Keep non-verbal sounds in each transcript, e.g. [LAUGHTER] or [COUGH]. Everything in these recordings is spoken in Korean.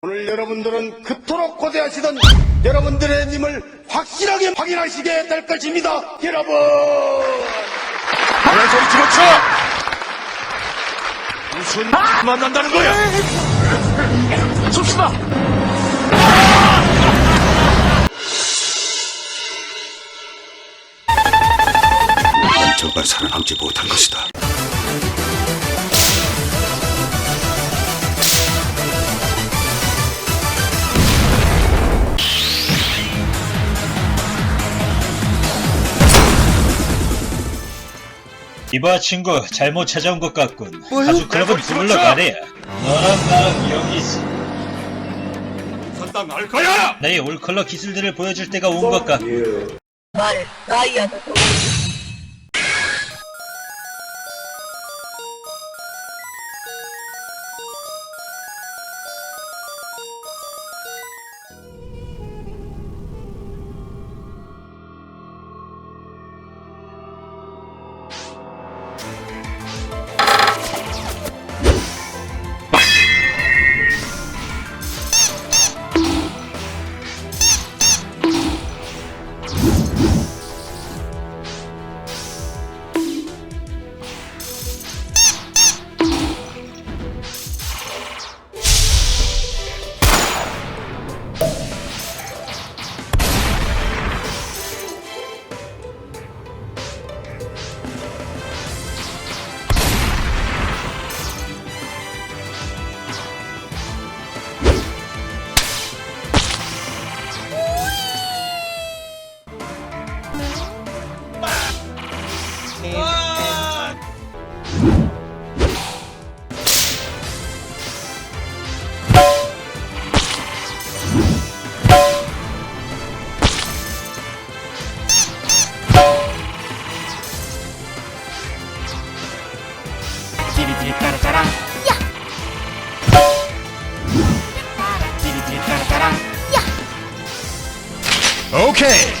오늘 여러분들은 그토록 고대하시던 여러분들의 님을 확실하게 확인하시게 될 것입니다. 여러분! 그래 저리 집어쳐! 무슨 만난다는 거야? 섭시다! 난 정말 살아남지 못한 것이다. 이봐 친구. 잘못 찾아온 것 같군. 가죽 클럽은 드물러 가래야 너랑 나랑 여기 있어 산땅 알 거야! 나의 올컬러 기술들을 보여줄 때가 온 것 같고 찌릿찌릿 오케이!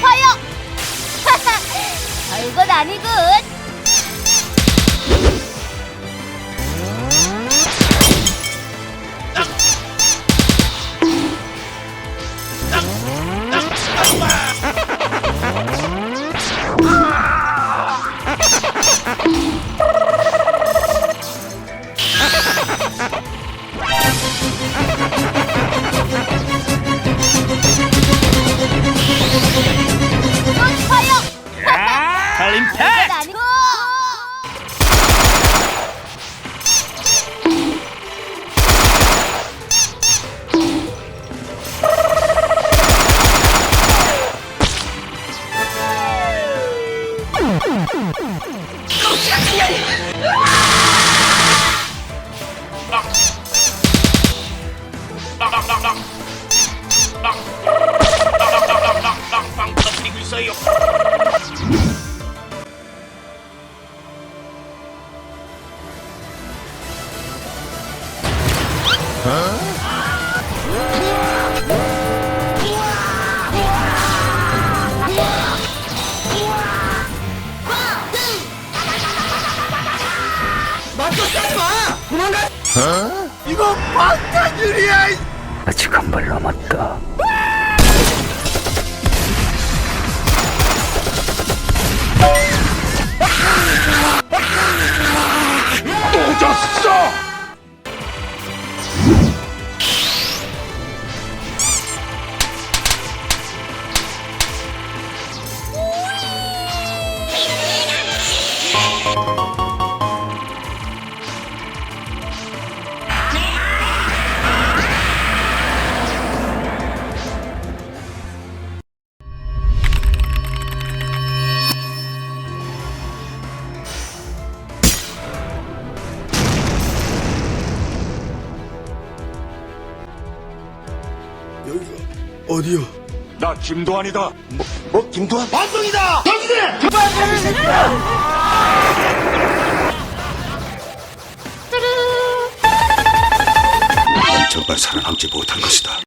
파이어! 별건 [LAUGHS] 아니군. 아직 한 어! 어디요? 나 김도환이다! 뭐, 김도환? 반동이다! 정신해! 난 정말 살아남지 못한 것이다.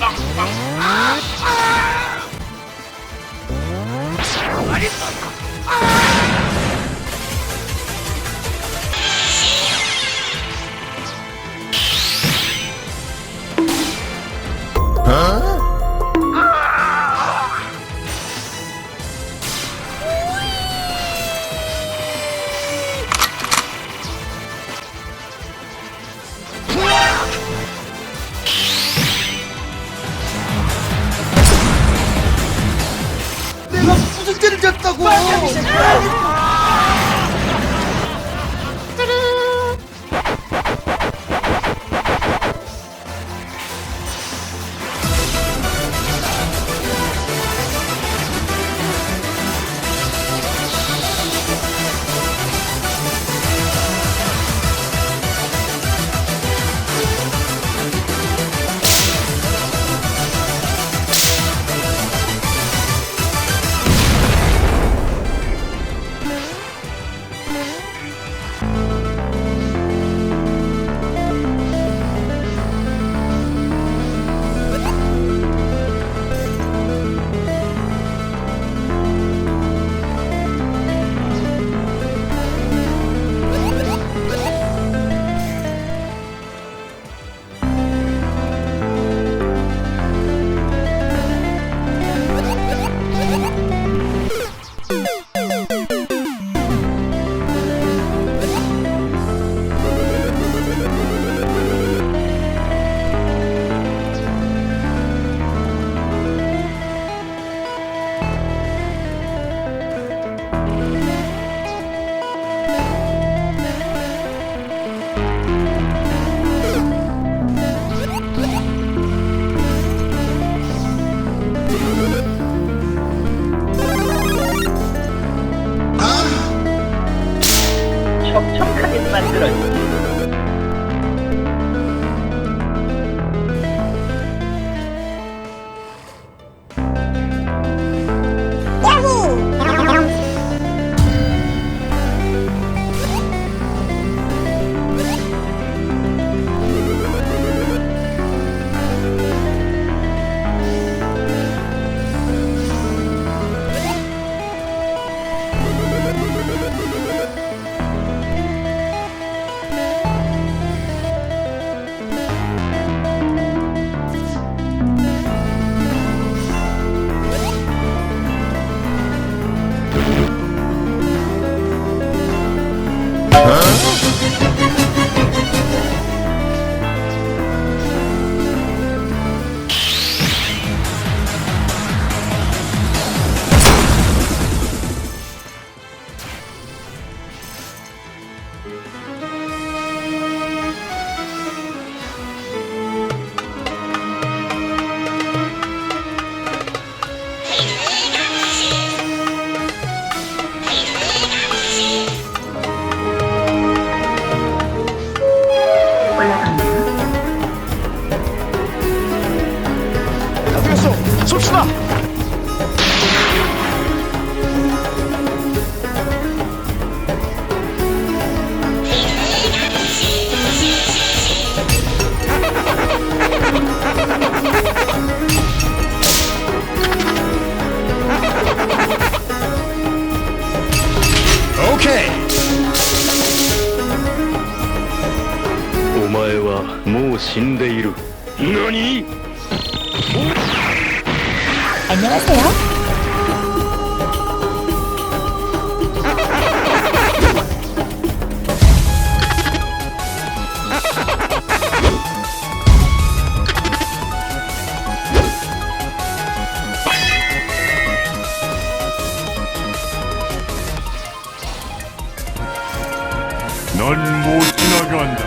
아! 촉촉 찢었다고! 넌 못 지나간다.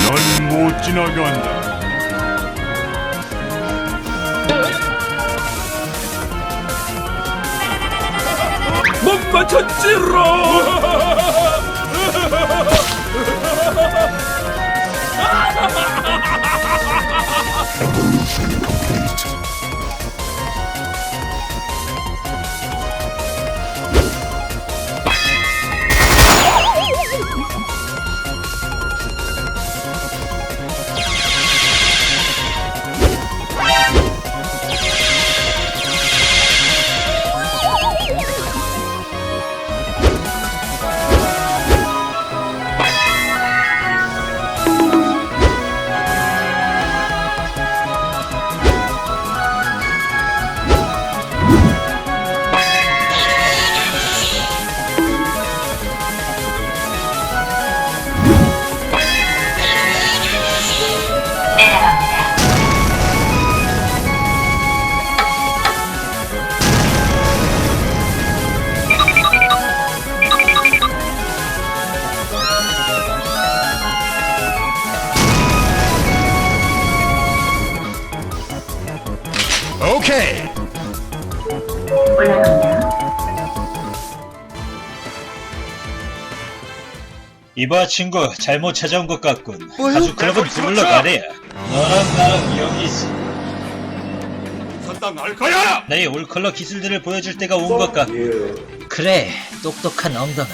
넌 못 지나간다. 못 맞췄지롱 오 [LAUGHS] 이봐 친구 잘못 찾아온 것 같군. 가죽 클럽은 드물러 가래야. 너랑 나랑 여기 있어. 산당 알 거야. 나의 올컬러 기술들을 보여줄 때가 온 것 같고. 그래 똑똑한 엉덩아.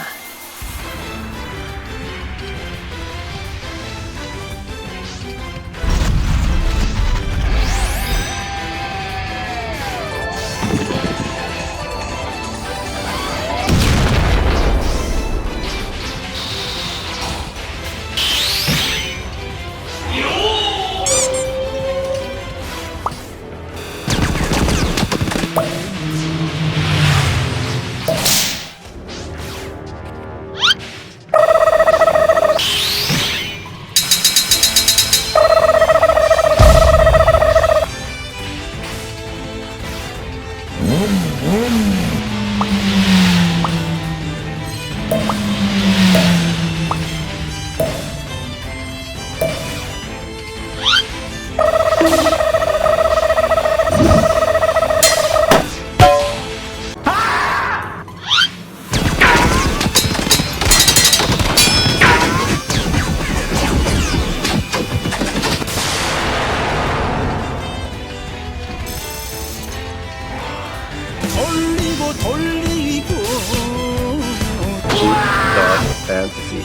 Fantasy.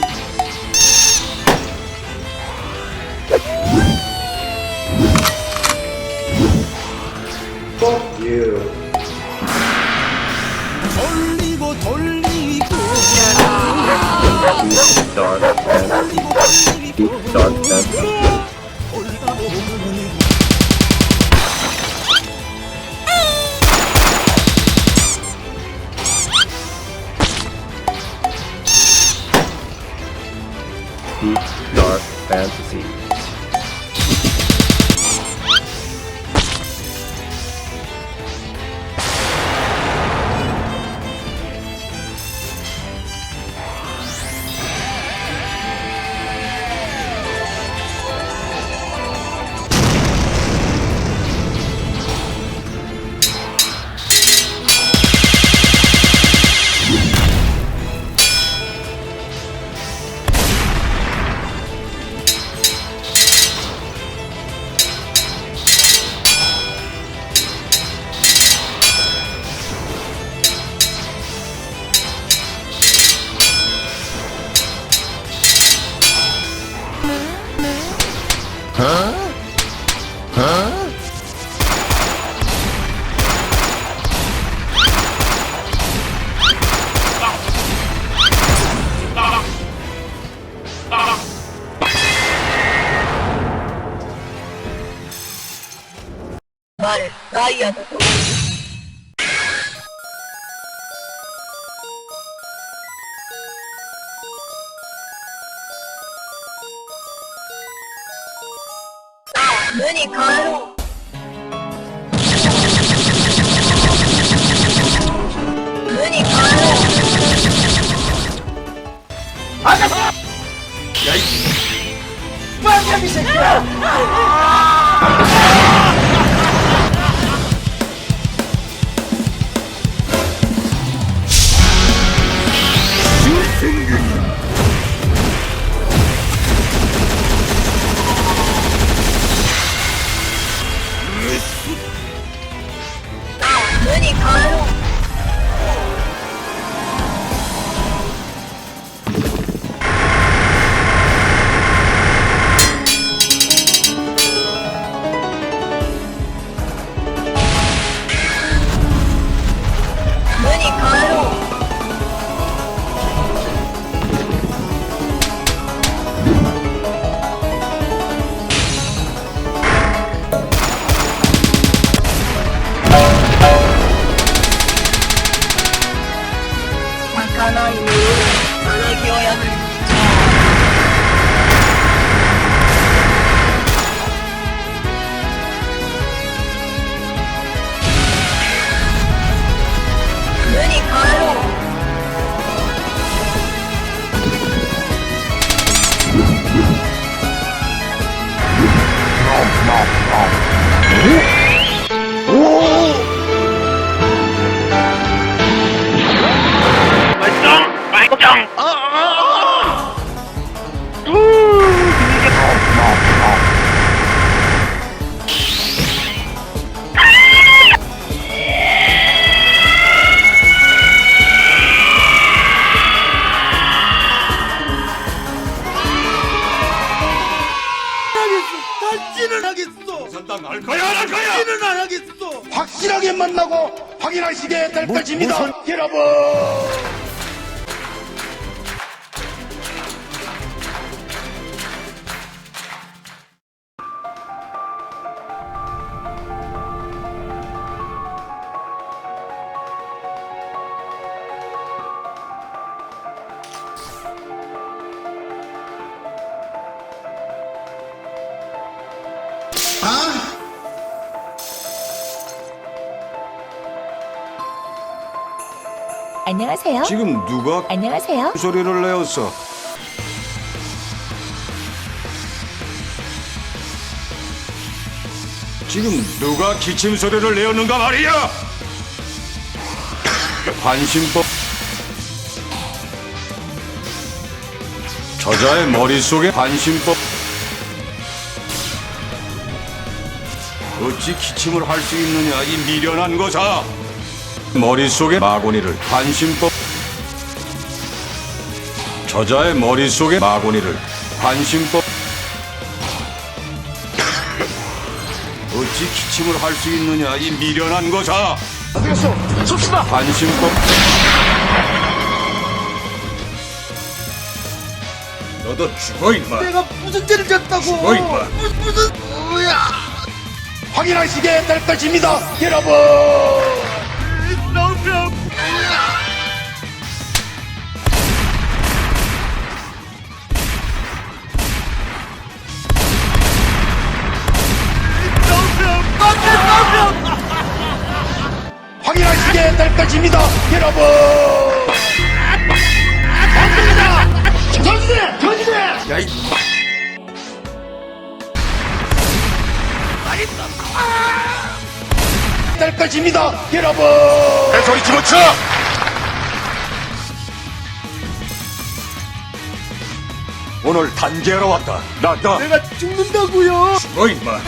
Dark fantasy. Dark fantasy. Italian 다시는 하겠어. 산당 알 거야, 안 할 거야. 다시는 안 하겠어. 확실하게 만나고 확인하시게 될 것입니다. 여러분. 지금 누가 안녕하세요. 소리를 내었어? 지금 누가 기침 소리를 내었는가 말이야? [COUGHS] 관심법 저자의 머릿속에 관심법 어찌 기침을 할 수 있느냐 이 미련한 거사 머릿속에 마구니를 관심법 저자의 머릿속에 마구니를 관심법 어찌 기침을 할 수 있느냐 이 미련한 거자. 안 되겠어. 섭시다. 관심법. 너도 죽어 임마. 내가 무슨 죄를 졌다고. 죽어 임마. 무, 무슨 뭐야. 확인하시게 될 것입니다 여러분 될 것입니다 여러분 소리 집어쳐 오늘 단지하러 왔다 나다 내가 죽는다고요 죽어 임마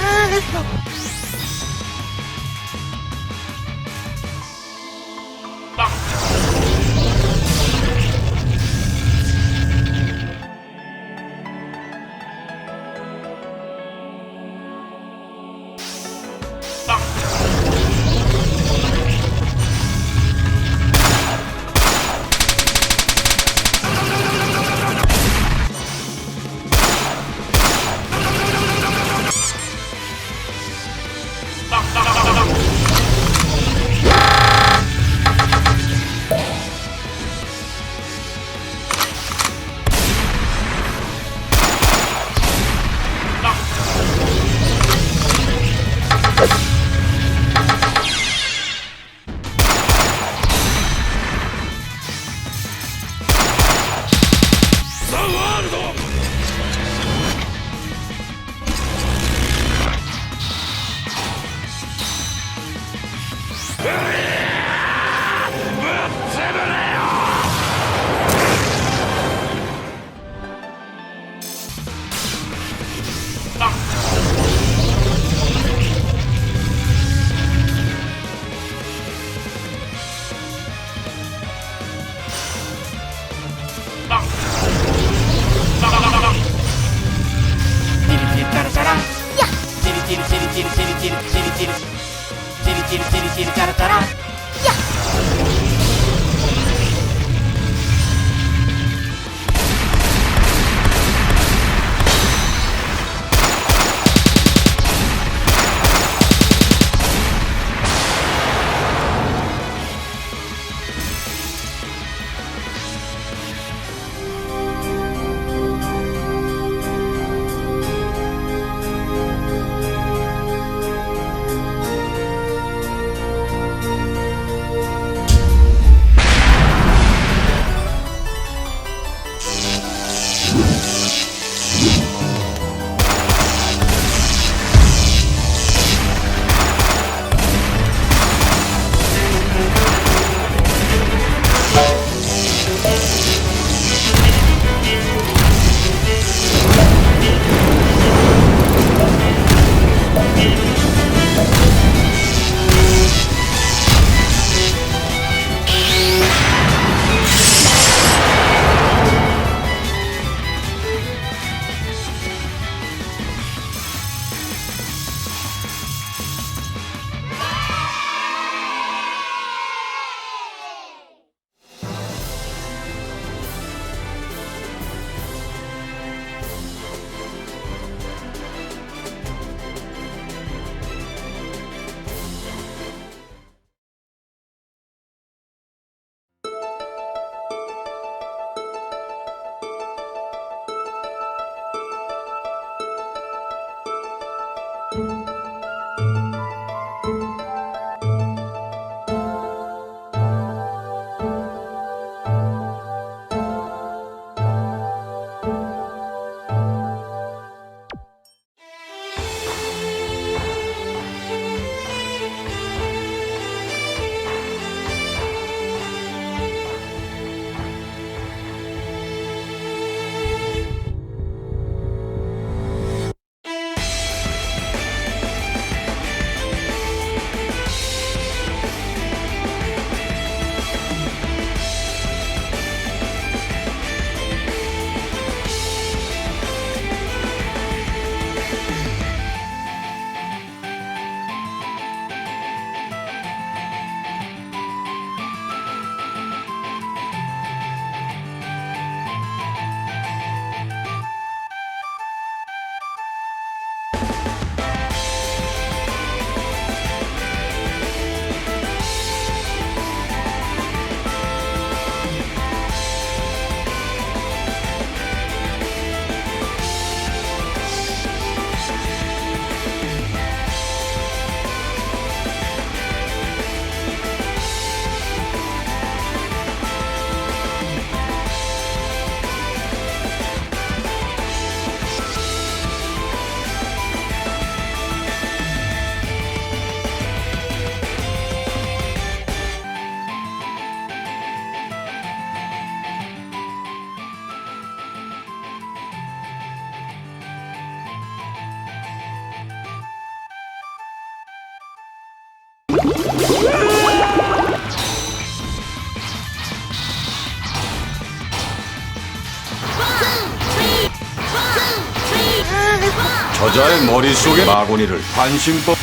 머릿속에 마구니를 관심법